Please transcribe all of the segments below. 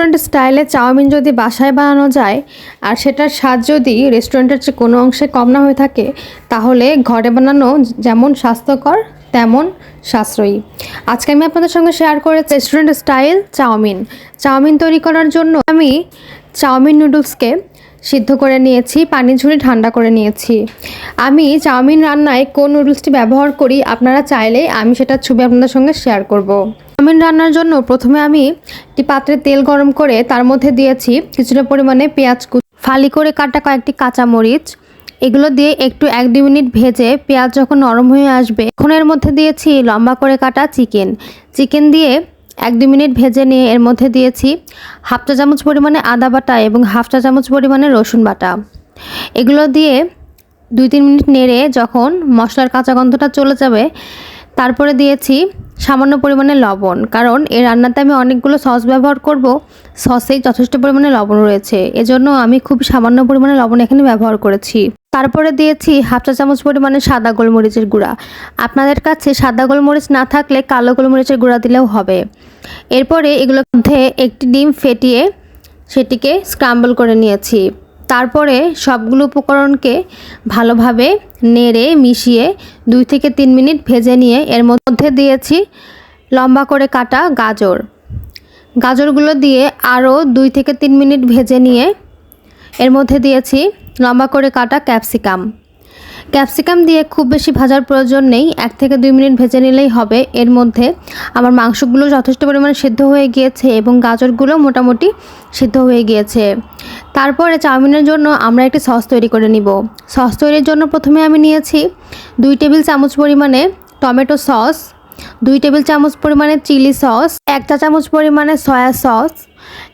Restaurant স্টাইলে chowmein যদি বাসায় বানানো যায় আর সেটার স্বাদ যদি রেস্টুরেন্টের চেয়ে কোনো অংশে কম না হয়ে থাকে, তাহলে ঘরে বানানো যেমন স্বাস্থ্যকর, তেমন সাশ্রয়ী। আজকে আমি আপনাদের সঙ্গে শেয়ার করেছি রেস্টুরেন্ট স্টাইল চাউমিন। চাউমিন তৈরি করার জন্য আমি চাউমিন নুডলসকে সিদ্ধ করে নিয়েছি, পানি ঝুড়ি ঠান্ডা করে নিয়েছি। আমি চাউমিন রান্নায় কোন নুডলসটি ব্যবহার করি আপনারা চাইলে আমি সেটা ছবি আপনাদের সঙ্গে শেয়ার করব। চাউমিন রান্নার জন্য প্রথমে আমি একটি পাত্রে তেল গরম করে তার মধ্যে দিয়েছি কিছুটা পরিমাণে পেঁয়াজ কুচি ফালি করে কাটা কয়েকটি কাঁচামরিচ। এগুলো দিয়ে একটু এক দুই মিনিট ভেজে পেঁয়াজ যখন নরম হয়ে আসবে এখন এর মধ্যে দিয়েছি লম্বা করে কাটা চিকেন। চিকেন দিয়ে এক দু মিনিট ভেজে নিয়ে এর মধ্যে দিয়েছি হাফ চা চামচ পরিমাণে আদা বাটা এবং হাফ চা চামচ পরিমাণে রসুন বাটা। এগুলো দিয়ে দুই তিন মিনিট নেড়ে যখন মশলার কাঁচা গন্ধটা চলে যাবে, তারপরে দিয়েছি সামান্য পরিমাণে লবণ। কারণ এই রান্নাতে আমি অনেকগুলো সস ব্যবহার করব, সসেই যথেষ্ট পরিমাণে লবণ রয়েছে। এজন্য আমি খুব সামান্য পরিমাণে লবণ এখানে ব্যবহার করেছি। তারপরে দিয়েছি হাফ চা চামচ পরিমাণে সাদা গোলমরিচের গুঁড়া। আপনাদের কাছে সাদা গোলমরিচ না থাকলে কালো গোলমরিচের গুঁড়া দিলেও হবে। এরপরে এগুলোর মধ্যে একটি ডিম ফেটিয়ে সেটিকে স্ক্রাম্বল করে নিয়েছি। তারপরে সবগুলো উপকরণকে ভালোভাবে নেড়ে মিশিয়ে দুই থেকে তিন মিনিট ভেজে নিয়ে এর মধ্যে দিয়েছি লম্বা করে কাটা গাজর। গাজরগুলো দিয়ে আরও দুই থেকে তিন মিনিট ভেজে নিয়ে এর মধ্যে দিয়েছি লম্বা করে কাটা ক্যাপসিকাম। ক্যাপসিকাম দিয়ে খুব বেশি ভাজার প্রয়োজন নেই। এক থেকে দুই মিনিট ভেজে নিলেই হবে। এর মধ্যে আমার মাংসগুলো যথেষ্ট পরিমাণে সিদ্ধ হয়ে গিয়েছে এবং গাজরগুলো মোটামুটি সিদ্ধ হয়ে গিয়েছে। তারপরে চাউমিনের জন্য আমরা একটি সস তৈরি করে নিব। সস তৈরির জন্য প্রথমে আমি নিয়েছি দুই টেবিল চামচ পরিমাণে টমেটো সস, দুই টেবিল চামচ পরিমাণে চিলি সস, এক চা চামচ পরিমাণে সয়া সস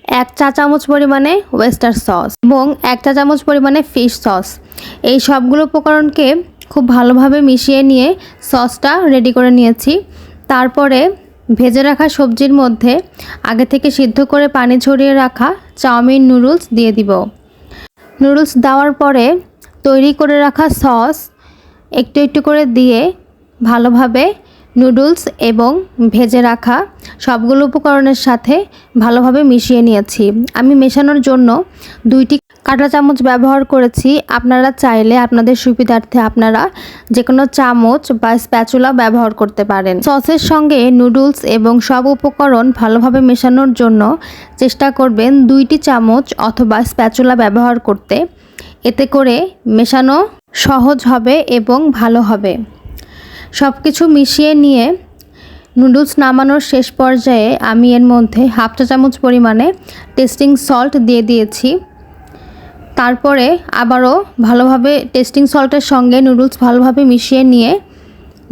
এক চা চামচ পরিমাণে ওয়েস্টার সস এবং এক চা চামচ পরিমাণে ফিশ সস এই সবগুলো উপকরণকে খুব ভালোভাবে মিশিয়ে নিয়ে সসটা রেডি করে নিয়েছি। তারপরে ভেজে রাখা সবজির মধ্যে আগে থেকে সিদ্ধ করে পানি ছড়িয়ে রাখা চাউমিন নুডলস দিয়ে দিব। নুডলস দেওয়ার পরে তৈরি করে রাখা সস একটু একটু করে দিয়ে ভালোভাবে নুডলস এবং ভেজে রাখা সবগুলো উপকরণের সাথে ভালোভাবে মিশিয়ে নিয়েছি। আমি মেশানোর জন্য দুইটি কাঁটা চামচ ব্যবহার করেছি। আপনারা চাইলে আপনাদের সুবিধার্থে আপনারা যে কোনো চামচ বা স্প্যাচুলা ব্যবহার করতে পারেন। সসের সঙ্গে নুডলস এবং সব উপকরণ ভালোভাবে মেশানোর জন্য চেষ্টা করবেন দুইটি চামচ অথবা স্প্যাচুলা ব্যবহার করতে। এতে করে মেশানো সহজ হবে এবং ভালো হবে। সব কিছু মিশিয়ে নিয়ে নুডলস নামানোর শেষ পর্যায়ে আমি এর মধ্যে হাফ চা চামচ পরিমাণে টেস্টিং সল্ট দিয়ে দিয়েছি। তারপরে আবারও ভালোভাবে টেস্টিং সল্টের সঙ্গে নুডলস ভালোভাবে মিশিয়ে নিয়ে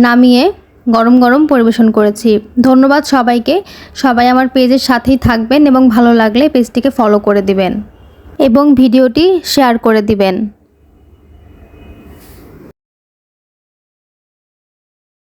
নামিয়ে গরম গরম পরিবেশন করেছি। ধন্যবাদ সবাইকে। সবাই আমার পেজের সাথেই থাকবেন এবং ভালো লাগলে পেজটিকে ফলো করে দিবেন এবং ভিডিওটি শেয়ার করে দিবেন।